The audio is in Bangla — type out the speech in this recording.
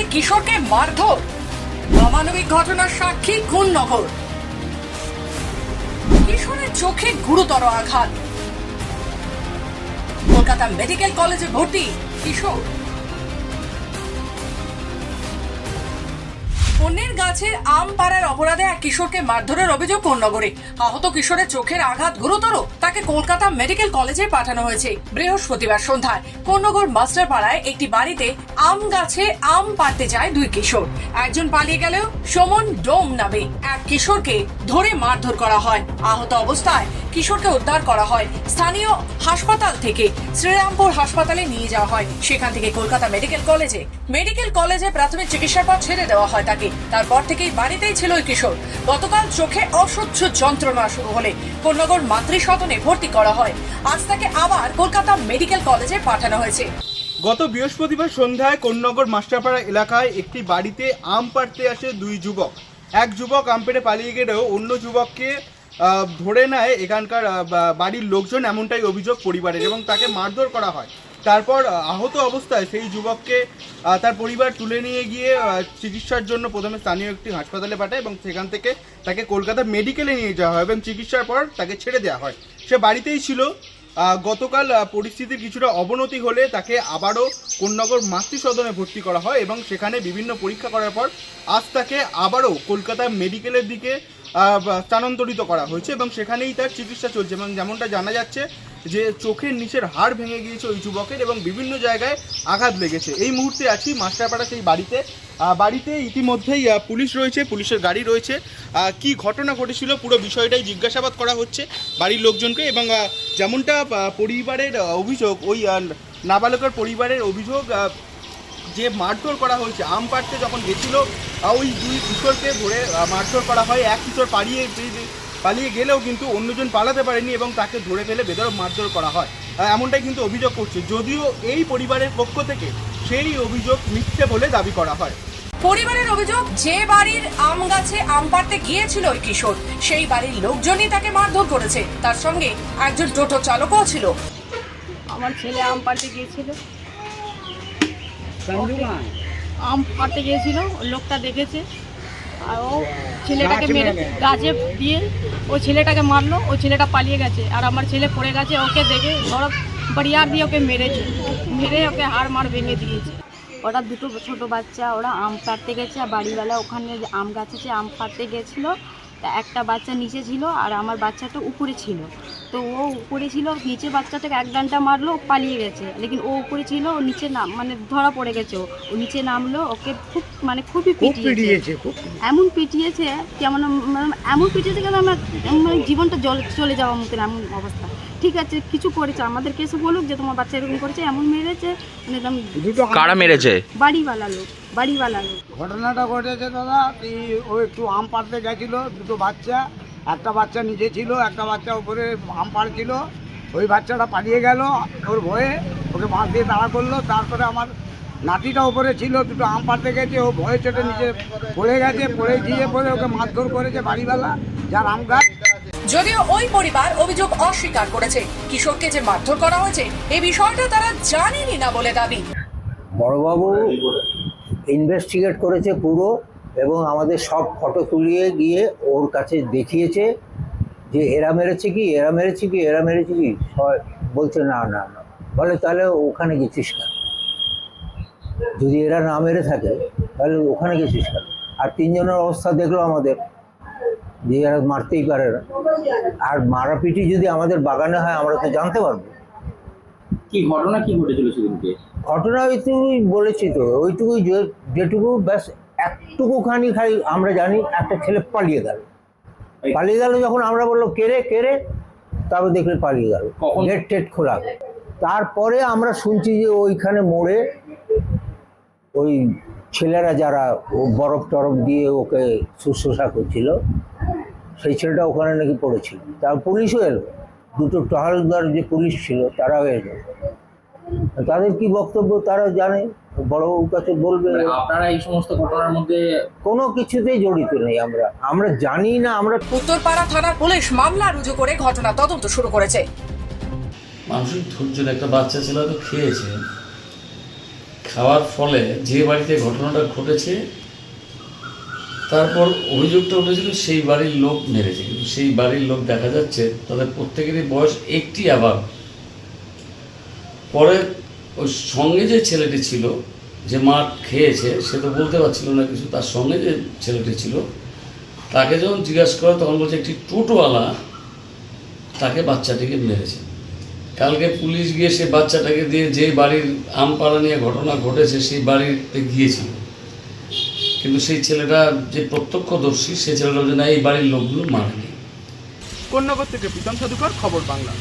হাতে কিশোরকে মারধর। অমানবিক ঘটনার সাক্ষী নগর কিশোরের চোখে গুরুতর আঘাত। কলকাতা মেডিকেল কলেজে ভর্তি কিশোর। অন্যের গাছের আম পাড়ার অপরাধে এক কিশোরকে মারধরের অভিযোগ কোন্নগরে আহত কিশোরের চোখের আঘাত গুরুতর? তাকে কলকাতা মেডিকেল কলেজে পাঠানো হয়েছে। বৃহস্পতিবার সন্ধ্যায় কোন্নগর মাস্টার পাড়ায় একটি বাড়িতে আম গাছে আম পাড়তে যায় দুই কিশোর। একজন পালিয়ে গেলেও সমন ডোম নামে এক কিশোরকে ধরে মারধর করা হয়। আহত অবস্থায় কিশোরকে উদ্ধার করা হয়। স্থানীয় হাসপাতাল থেকে শ্রীরামপুর হাসপাতালে নিয়ে যাওয়া হয়। সেখান থেকে কলকাতা মেডিকেল কলেজে। মেডিকেল কলেজে প্রাথমিক চিকিৎসার পর ছেড়ে দেওয়া হয় তাকে। তারপর থেকেই বাড়িতেই ছিল ওই কিশোর। গতকাল চোখে অসহ্য যন্ত্রণা শুরু হলে কোন্নগর মাতৃসদনে ভর্তি করা হয়। আজ তাকে আবার কলকাতা মেডিকেল কলেজে পাঠানো হয়েছে। গত বৃহস্পতিবার সন্ধ্যায় কোন্নগর মাস্টারপাড়া এলাকায় একটি বাড়িতে আম পাড়তে আসে দুই যুবক। এক যুবক আম পেড়ে পালিয়ে গেলেও অন্য যুবককে ধরে নেয় এখানকার বাড়ির লোকজন এমনটাই অভিযোগ পরিবারের এবং তাকে মারধর করা হয়। তারপর আহত অবস্থায় সেই যুবককে তার পরিবার তুলে নিয়ে গিয়ে চিকিৎসার জন্য প্রথমে স্থানীয় একটি হাসপাতালে পাঠায় এবং সেখান থেকে তাকে কলকাতা মেডিকেলে নিয়ে যাওয়া হয় এবং চিকিৎসার পর তাকে ছেড়ে দেওয়া হয়। সে বাড়িতেই ছিল। গতকাল পরিস্থিতির কিছুটা অবনতি হলে তাকে আবারও কোন্নগর মাতৃসদনে ভর্তি করা হয় এবং সেখানে বিভিন্ন পরীক্ষা করার পর আজ তাকে আবারও কলকাতা মেডিকেলের দিকে স্থানান্তরিত করা হয়েছে এবং সেখানেই তার চিকিৎসা চলছে এবং যেমনটা জানা যাচ্ছে যে চোখের নিচের হাড় ভেঙে গিয়েছে ওই যুবকের এবং বিভিন্ন জায়গায় আঘাত লেগেছে। এই মুহূর্তে আছি মাস্টারপাড়া সেই বাড়িতে। বাড়িতে ইতিমধ্যেই পুলিশ রয়েছে, পুলিশের গাড়ি রয়েছে। কি ঘটনা ঘটেছিল পুরো বিষয়টাই জিজ্ঞাসাবাদ করা হচ্ছে বাড়ির লোকজনকে এবং যেমনটা পরিবারের অভিযোগ, ওই নাবালকের পরিবারের অভিযোগ যে মারধর করা হয়েছে আম পাড়তে যখন গেছিল ওই দুই কিশোরকে ধরে মারধর করা হয়। এক কিশোর পালিয়ে পালিয়ে গেলেও কিন্তু অন্যজন পালাতে পারেনি এবং তাকে ধরে ফেলে বেদরক মারধর করা হয়। এমনটাই কিন্তু অভিযোগ করছে। যদিও এই পরিবারের পক্ষ থেকে সেই অভিযোগ মিথ্যে বলে দাবি করা হয়। পরিবারের অভিযোগ যে বাড়ির আম গাছে আম পাড়তে গিয়েছিল ওই কিশোর সেই বাড়ির লোকজনই তাকে মারধর করেছে। তার সঙ্গে একজন টোটো চালকও ছিল। আমার ছেলে আম পাড়তে গিয়েছিল। আম পাড়তে গিয়েছিল লোকটা দেখেছে। আর ও ছেলেটাকে মেরে গাছে দিয়ে ও ছেলেটাকে মারলো ও ছেলেটা পালিয়ে গেছে। আর আমার ছেলে পড়ে গেছে ওকে দেখে ধরো বাড়িয়ার দিয়ে ওকে মেরেছে। মেরে ওকে হাড় মার ভেঙে দিয়েছে। ওরা দুটো ছোট বাচ্চা ওরা আম পাড়তে গেছে আর বাড়িওয়ালা ওখানে যে আম গাছে আম পাড়তে গেছিল তা একটা বাচ্চা নিচে ছিল আর আমার বাচ্চাটা উপরে ছিল। তো ও উপরে ছিল নিচে বাচ্চাটাকে এক ডান্টা মারলো পালিয়ে গেছে। লেকিন ও উপরে ছিল ও নিচে নাম মানে ধরা পড়ে গেছে ও। নিচে নামলো ওকে খুব মানে খুবই পিটিয়েছে। এমন পিটিয়েছে কেমন মানে এমন পিটিয়েছে কেন আমার মানে জীবনটা জল চলে যাওয়ার মতন এমন অবস্থা। ঠিক আছে কিছু করেছে। আমাদেরকে এসে বলুক যে তোমার বাচ্চা এরকম করেছে এমন মেরেছে মানে একদম কারা মেরেছে? বাড়িওয়ালা লোক। বাড়িওয়ালা লোক ঘটনাটা ঘটেছে দাদা ও একটু আম পাড়তে গেছিল দুটো বাচ্চা। একটা বাচ্চা নিচে ছিল একটা বাচ্চা উপরে আম পাড়ছিল। ওই বাচ্চাটা পালিয়ে গেল ওর ভয়ে ওকে বাঁশ দিয়ে তাড়া করল। তারপরে আমার নাতিটা উপরে ছিল দুটো আম পাড়তে গেছে ও ভয়ে চোটে নিচে পড়ে গেছে পড়ে গিয়ে পরে ওকে মারধর করেছে বাড়িওয়ালা যার আম গাছ। যদিও ওই পরিবার অভিযোগ অস্বীকার করেছে কিশোরকে যে মারধর করা হয়েছে এই বিষয়টা তারা জানেনি না বলে দাবি। বড়বাবু ইনভেস্টিগেট করেছে পুরো এবং আমাদের সব ফটো তুলিয়ে গিয়ে ওর কাছে দেখিয়েছে যে এরা মেরেছে কি, এরা মেরেছে কি, এরা মেরেছে কি? বলছে, না না না। বলে, তাহলে ওখানে গেছিস কেন? যদি এরা না মেরে থাকে, তাহলে ওখানে গেছিস কেন? আর তিনজনের অবস্থা দেখল আমাদের, যে এরা মারতেই পারে না। আর মারাপিটি যদি আমাদের বাগানে হয়, আমরা তো জানতে পারব। কি ঘটনা কি ঘটেছিল সেদিনকে? ঘটনা ওইটুকুই বলেছি তো ওইটুকুই যে- যেটুকু ব্যাস একটুকুখানি খাই আমরা জানি একটা ছেলে পালিয়ে গেল। পালিয়ে গেল যখন আমরা বলল কেড়ে কেড়ে তারপর দেখলে পালিয়ে গেল? গেট টেট খোলা। তারপরে আমরা শুনছি যে ওইখানে মোড়ে ওই ছেলেরা যারা ও বরফ টরফ দিয়ে ওকে শুশ্রূষা করছিল সেই ছেলেটা ওখানে নাকি পড়েছিল। তার পুলিশও এলো। দুটো টহলদার যে পুলিশ ছিল তারাও এলো তাদের কি বক্তব্য তারা জানে? বড়বাবুর কাছে বলবে। মানে আপনারা এই সমস্ত ঘটনার মধ্যে কোনো কিছুতেই জড়িত নেই আমরা। আমরা জানি না আমরা উত্তরপাড়া থানার পুলিশ মামলা রুজু করে ঘটনা তদন্ত শুরু করেছে। মানসিক ধৈর্যের একটা বাচ্চা ছিল হয়তো খেয়েছে খাওয়ার ফলে যে বাড়িতে ঘটনাটা ঘটেছে তারপর অভিযোগটা উঠেছিল, সেই বাড়ির লোক মেরেছে। কিন্তু সেই বাড়ির লোক দেখা যাচ্ছে, তাদের প্রত্যেকেরই বয়স একটি আবার। পরে ওই সঙ্গে যে ছেলেটি ছিল, যে মাঠ খেয়েছে, সে তো বলতে পারছিল না কিছু, তার সঙ্গে যে ছেলেটি ছিল, তাকে যখন জিজ্ঞাসা করে, তখন বলছে, একটি টোটোওয়ালা তাকে বাচ্চাটিকে মেরেছে। কালকে পুলিশ গিয়ে সে বাচ্চাটাকে দিয়ে যে বাড়ির আমপাড়া নিয়ে ঘটনা ঘটেছে, সেই বাড়িতে গিয়েছিল। কিন্তু সেই ছেলেটা যে প্রত্যক্ষদর্শী, সেই ছেলেটা যেন না, এই বাড়ির লোকগুলো মারেনি। কন্যাগর থেকে প্রীতম সাধুকর খবর বাংলা।